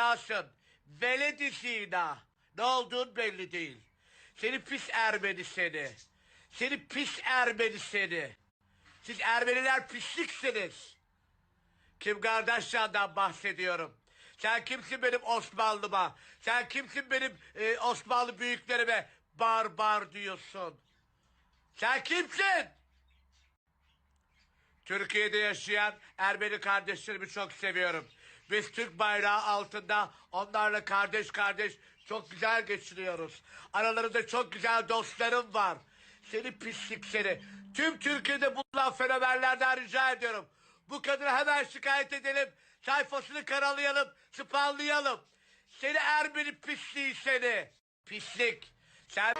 Allah'sın. Veledi zina. Ne olduğun belli değil. Seni pis Ermeni seni. Seni pis Ermeni seni. Siz Ermeniler pisliksiniz. Kim Kardeşcan'dan bahsediyorum. Sen kimsin benim Osmanlı'ma? Sen kimsin benim e, Osmanlı büyüklerime barbar diyorsun? Sen kimsin? Türkiye'de yaşayan Ermeni kardeşlerimi çok seviyorum. Biz Türk bayrağı altında onlarla kardeş kardeş çok güzel geçiriyoruz. Aralarında çok güzel dostlarım var. Seni pislik seni. Tüm Türkiye'de bulunan fenomenlerden rica ediyorum. Bu kadını hemen şikayet edelim. Sayfasını karalayalım, spamlayalım. Seni Ermeni pisliği seni. Pislik. Sen...